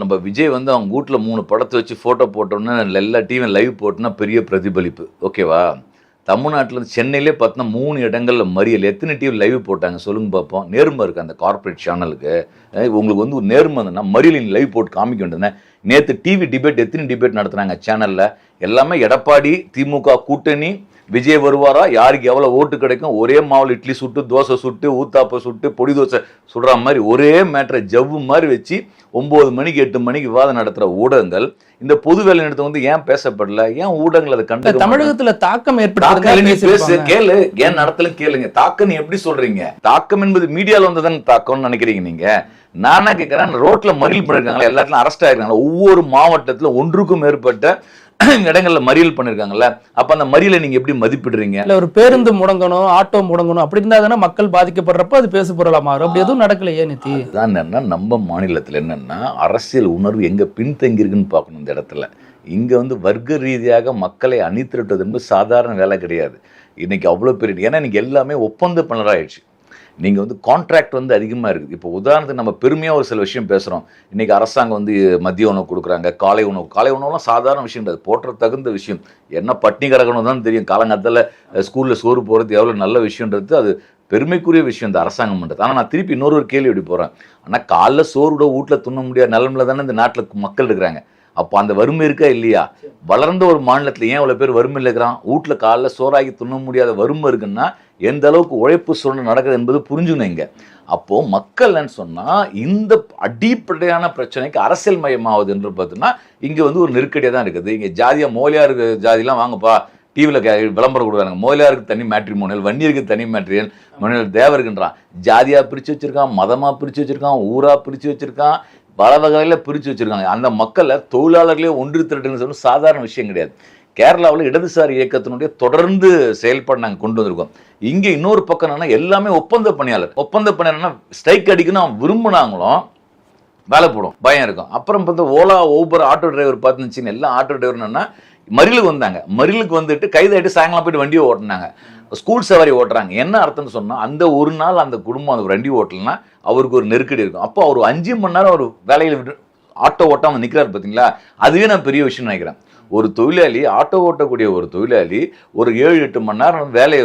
நம்ம விஜய் வந்து அவங்க வீட்டில் மூணு படத்தை வச்சு ஃபோட்டோ போட்டோன்னா எல்லா டிவியும் லைவ் போட்டோன்னா பெரிய பிரதிபலிப்பு. ஓகேவா தமிழ்நாட்டில் சென்னையிலே பார்த்தோன்னா மூணு இடங்களில் மறியல். எத்தனை டிவி லைவ் போட்டாங்க சொல்லுங்க பார்ப்போம் நேர்மை இருக்குது அந்த கார்ப்பரேட் சேனலுக்கு உங்களுக்கு வந்து ஒரு நேர்மை இருந்ததுன்னா மறியலின் லைவ் போட்டு காமிக்க வேண்டியதுன்னா நேற்று டிவி டிபேட் எத்தனை டிபேட் நடத்துனாங்க சேனலில் எல்லாமே எடப்பாடி திமுக கூட்டணி விஜய் வருவாரா? யாருக்கு எவ்வளோ ஓட்டு கிடைக்கும்? ஒரே மாவில் இட்லி சுட்டு தோசை சுட்டு ஊத்தாப்பை சுட்டு பொடி தோசை சுடுற மாதிரி ஒரே மேட்டரை ஜவ்வு மாதிரி வச்சு ஒம்பது மணிக்கு எட்டு மணிக்கு விவாதம் நடத்துகிற ஊடகங்கள் இந்த பொது வேலை நிறுத்தம் வந்து ஏன் பேசப்படல? ஏன் ஊடகங்கள் அதை கண்டு தமிழகத்துல தாக்கம் ஏற்படுத்தி கேளு ஏன் நடத்தல கேளுங்க. தாக்கம் எப்படி சொல்றீங்க? தாக்கம் என்பது மீடியால வந்ததுன்னு தாக்கம்னு நினைக்கிறீங்க நீங்க? நானா கேட்கறேன் ரோட்ல மறியல் பண்ணிருக்காங்களா எல்லாத்துலயும் அரெஸ்ட் ஆயிருக்காங்க ஒவ்வொரு மாவட்டத்துல ஒன்றுக்கும் மேற்பட்ட இடங்கள்ல மறியல் பண்ணிருக்காங்கல்ல. அப்ப அந்த மறியலை நீங்க எப்படி மதிப்பிடுறீங்க? இல்ல ஒரு பேருந்து முடங்கணும் ஆட்டோ முடங்கணும் அப்படி இருந்தா மக்கள் பாதிக்கப்படுறப்ப அது பேசு பொருளா மாறும் அப்படி எதுவும் நடக்கலையே நித்தி. அதுதான் என்னன்னா நம்ம மாநிலத்தில் என்னன்னா அரசியல் உணர்வு எங்க பின்தங்கி இருக்குன்னு பார்க்கணும் இந்த இடத்துல. இங்க வந்து வர்க்க ரீதியாக மக்களை அணிதிரட்டுவது என்பது சாதாரண வேலை கிடையாது. இன்னைக்கு அவ்வளோ பெரிய ஏன்னா இன்னைக்கு எல்லாமே ஒப்பந்த பணராயிடுச்சு நீங்கள் வந்து கான்ட்ராக்ட் வந்து அதிகமாக இருக்குது. இப்போ உதாரணத்துக்கு நம்ம பெருமையாக ஒரு சில விஷயம் பேசுகிறோம் இன்றைக்கி அரசாங்கம் வந்து மதிய உணவு கொடுக்குறாங்க காலை உணவு. காலை உணவுலாம் சாதாரண விஷயம் கிடையாது. போற்ற தகுந்த விஷயம். என்ன பட்னி கிடக்கணும் தான் தெரியும். காலங்காலத்தில் ஸ்கூலில் சோறு போகிறது எவ்வளோ நல்ல விஷயன்றது அது பெருமைக்குரிய விஷயம் இந்த அரசாங்கம் பண்ணுறது ஆனால் நான் திருப்பி இன்னொரு ஒரு கேள்வி எப்படி போகிறேன் ஆனால் காலைல சோறுட வீட்டில் துண்ண முடியாத. நிலமில் தானே இந்த நாட்டில் மக்கள் இருக்கிறாங்க. அப்போ அந்த வறுமை இருக்கா இல்லையா? வளர்ந்த ஒரு மாநிலத்தில் ஏன் இவ்வளோ பேர் வறுமையில் இருக்கிறான் வீட்டில் காலைல சோறாகி துண்ண முடியாத வறுமை இருக்குன்னா எந்த அளவுக்கு உழைப்பு சூழ்நிலை நடக்குது என்பது புரிஞ்சுக்கணும் இங்கே. அப்போது மக்கள்னு சொன்னால் இந்த அடிப்படையான பிரச்சனைக்கு அரசியல் மயமாவது என்று பார்த்தீங்கன்னா இங்கே வந்து ஒரு நெருக்கடியாக தான் இருக்குது. இங்கே ஜாதியாக மோலியாக மோலியார் ஜாதிலாம் வாங்கப்பா டிவியில் விளம்பரம் கொடுக்குறாங்க. மோலியாருக்கு தனி மேட்ரிமோனியல் வன்னியருக்கு தனி மேட்ரியல் மோனியல் தேவருக்குன்றான். ஜாதியாக பிரித்து வச்சுருக்கான் மதமாக பிரித்து வச்சுருக்கான் ஊராக பிரித்து வச்சுருக்கான். பல வகையில் பிரித்து வச்சுருக்காங்க. அந்த மக்களை தொழிலாளர்களே ஒன்று திரட்டுன்னு சொல்லி சாதாரண விஷயம் கிடையாது. கேரளாவில் இடதுசாரி இயக்கத்தினுடைய தொடர்ந்து செயல்பாடு நாங்கள் கொண்டு வந்திருக்கோம். இங்கே இன்னொரு பக்கம் என்னன்னா எல்லாமே ஒப்பந்த பணியாளர். ஒப்பந்த பணியாளர்னா ஸ்ட்ரைக் அடிக்கணும் அவன் விரும்பினாங்களும் வேலை போடும். பயம் இருக்கும். அப்புறம் பார்த்தா ஓலா ஊபர் ஆட்டோ டிரைவர் பார்த்துச்சுன்னு எல்லாம் ஆட்டோ டிரைவர் என்னன்னா மறியலுக்கு வந்தாங்க. மறியலுக்கு வந்துட்டு கைதாயிட்டு சாயங்காலம் போயிட்டு வண்டியை ஓட்டினாங்க. ஸ்கூல் சவாரி ஓட்டுறாங்க. என்ன அர்த்தம்னு சொன்னால் அந்த ஒரு நாள் அந்த குடும்பம் அந்த வண்டி ஓட்டலன்னா அவருக்கு ஒரு நெருக்கடி இருக்கும். அப்போ அவர் அஞ்சு மணி நேரம் ஒரு வேலையில் விட்டு ஆட்டோ ஓட்டாமல் நிற்கிறாரு பார்த்தீங்களா அதுவே நான் பெரிய விஷயம் நினைக்கிறேன். ஒரு தொழிலாளி ஆட்டோ ஓட்டக்கூடிய ஒரு தொழிலாளி ஒரு ஏழு எட்டு மணி நேரம் வேலையை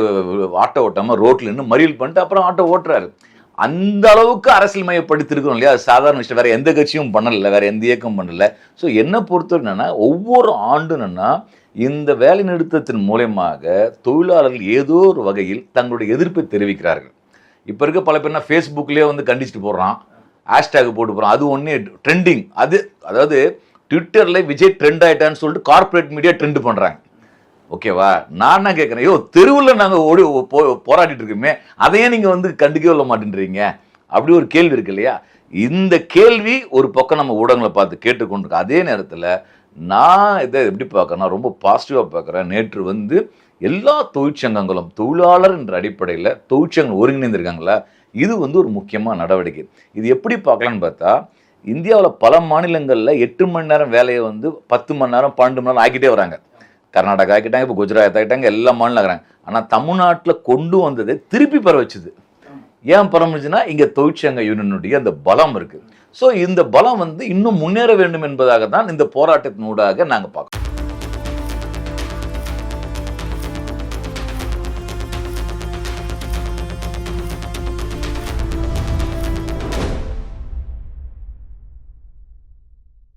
ஆட்டோ ஓட்டாமல் ரோட்டில் நின்று மறியல் பண்ணிட்டு அப்புறம் ஆட்டோ ஓட்டுறாரு. அந்த அளவுக்கு அரசியல் மையப்படுத்திருக்கிறோம் இல்லையா? அது சாதாரண விஷயம். வேற எந்த கட்சியும் பண்ணல வேற எந்த இயக்கம் பண்ணல. ஸோ என்ன பொறுத்தவரை என்னன்னா ஒவ்வொரு ஆண்டும் என்னன்னா இந்த வேலை நிறுத்தத்தின் மூலயமாக தொழிலாளர்கள் ஏதோ ஒரு வகையில் தங்களுடைய எதிர்ப்பை தெரிவிக்கிறார்கள். இப்போ இருக்க பல பேர்னா ஃபேஸ்புக்லேயே வந்து கண்டிச்சுட்டு போடுறான் ஹேஷ்டேக் போட்டு போகிறான் அது ஒன்றே ட்ரெண்டிங் அது அதாவது ட்விட்டரில் விஜய் ட்ரெண்ட் ஆகிட்டான்னு சொல்லிட்டு கார்ப்பரேட் மீடியா ட்ரெண்ட் பண்ணுறாங்க ஓகேவா? நான் என்ன கேட்குறேன் ஐயோ தெருவில் நாங்கள் ஓடி போ போராடிட்டு இருக்கோமே அதையே நீங்கள் வந்து கண்டுக்கவே விட மாட்டேன்றீங்க. அப்படி ஒரு கேள்வி இருக்கு இல்லையா? இந்த கேள்வி ஒரு பக்கம் நம்ம ஊடகங்களை பார்த்து கேட்டுக்கொண்டிருக்கோம் அதே நேரத்தில் நான் இதை எப்படி பார்க்குறேன்னா ரொம்ப பாசிட்டிவாக பார்க்குறேன். நேற்று வந்து எல்லா தொழிற்சங்கங்களும் தொழிலாளர் என்ற அடிப்படையில் தொழிற்சங்கங்கள் ஒருங்கிணைந்திருக்காங்களா இது வந்து ஒரு முக்கியமான நடவடிக்கை. இது எப்படி பார்க்கலான்னு பார்த்தா இந்தியாவில் பல மாநிலங்களில் எட்டு மணி நேரம் வேலையை வந்து பத்து மணி நேரம் பன்னெண்டு மணி நேரம் ஆக்கிட்டே வராங்க. கர்நாடகா ஆக்கிட்டாங்க இப்போ குஜராத் ஆக்கிட்டாங்க எல்லா மாநிலம் ஆக்குறாங்க. ஆனால் தமிழ்நாட்டில் கொண்டு வந்ததை திருப்பி பெற வச்சுது. ஏன் பரமிச்சுன்னா இங்கே தொழிற்சங்க யூனியனுடைய அந்த பலம் இருக்குது ஸோ இந்த பலம் வந்து இன்னும் முன்னேற வேண்டும் என்பதாக தான் இந்த போராட்டத்தினூடாக நாங்கள் பார்க்குறோம்.